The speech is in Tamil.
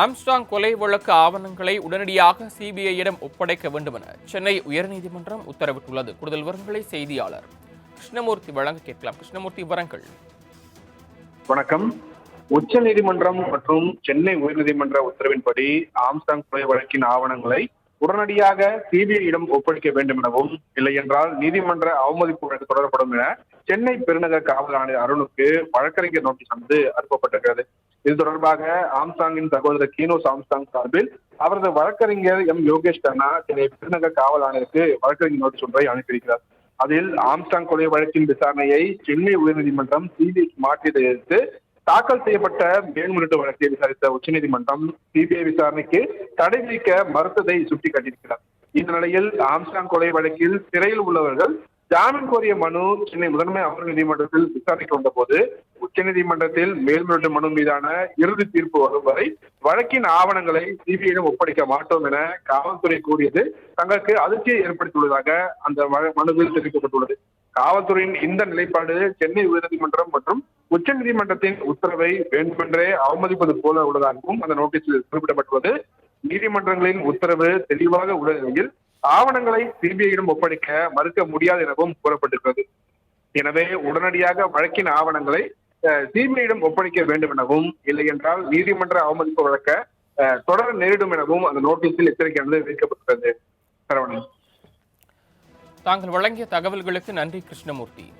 ஆம்ஸ்டாங் கொலை வழக்கு ஆவணங்களை உடனடியாக சிபிஐயிடம் ஒப்படைக்க வேண்டும் என சென்னை உயர்நீதிமன்றம் உத்தரவிட்டுள்ளது. கூடுதல் விவரங்களை செய்தியாளர் கிருஷ்ணமூர்த்தி வழங்க கேட்கலாம். கிருஷ்ணமூர்த்தி விவரங்கள் வணக்கம். உச்ச நீதிமன்றம் மற்றும் சென்னை உயர்நீதிமன்ற உத்தரவின்படி ஆம்ஸ்டாங் கொலை வழக்கின் ஆவணங்களை உடனடியாக சிபிஐயிடம் ஒப்படைக்க வேண்டும் எனவும் இல்லை என்றால் நீதிமன்ற அவமதிப்பு வழக்கு தொடரப்படும் என சென்னை பெருநகர் காவல் ஆணையர் அருணுக்கு வழக்கறிஞர் நோட்டீஸ் வந்து அனுப்பப்பட்டிருக்கிறது. இது தொடர்பாக ஆம்சாங்கின் சகோதரர் கீனோஸ் ஆம்சாங் சார்பில் அவரது வழக்கறிஞர் எம். யோகேஷ் கண்ணா சென்னை பெருநகர் காவல் ஆணையருக்கு வழக்கறிஞர் நோட்டீஸ் ஒன்றை அனுப்பியிருக்கிறார். அதில் ஆம்சாங் கொலை வழக்கின் விசாரணையை சென்னை உயர்நீதிமன்றம் சிபிஐக்கு மாற்றியதை எதிர்த்து தாக்கல் செய்யப்பட்ட மேல்முறையீட்டு வழக்கை விசாரித்த உச்சநீதிமன்றம் சிபிஐ விசாரணைக்கு தடை விதிக்க மறுத்ததை சுட்டிக்காட்டியிருக்கிறார். இந்த நிலையில் ஆம்ஸ்டாங் கொலை வழக்கில் சிறையில் உள்ளவர்கள் ஜாமீன் கோரிய மனு சென்னை முதன்மை அமர்வு நீதிமன்றத்தில் விசாரணைக்கு வந்தபோது உச்சநீதிமன்றத்தில் மேல்முறையீட்டு மனு மீதான இறுதி தீர்ப்பு வரும் வரை வழக்கின் ஆவணங்களை சிபிஐடம் ஒப்படைக்க மாட்டோம் என காவல்துறை கூறியது தங்களுக்கு அதிர்ச்சியை ஏற்படுத்தியுள்ளதாக அந்த மனுவில் தெரிவிக்கப்பட்டுள்ளது. காவல்துறையின் இந்த நிலைப்பாடு சென்னை உயர்நீதிமன்றம் மற்றும் உச்சநீதிமன்றத்தின் உத்தரவை வேண்டுமென்றே அவமதிப்பது போல உள்ளதாகவும் அந்த நோட்டீஸில் குறிப்பிடப்பட்டுள்ளது. நீதிமன்றங்களின் உத்தரவு தெளிவாக உள்ள நிலையில் ஆவணங்களை சிபிஐயிடம் ஒப்படைக்க மறுக்க முடியாது எனவும் கூறப்பட்டிருக்கிறது. எனவே உடனடியாக வழக்கின் ஆவணங்களை சிபிஐயிடம் ஒப்படைக்க வேண்டும் எனவும் இல்லை என்றால் நீதிமன்ற அவமதிப்பு வழக்க தொடர நேரிடும் எனவும் அந்த நோட்டீஸில் எச்சரிக்கையானது வைக்கப்பட்டுள்ளது. சரவணன். தாங்கள் வழங்கிய தகவல்களுக்கு நன்றி கிருஷ்ணமூர்த்தி.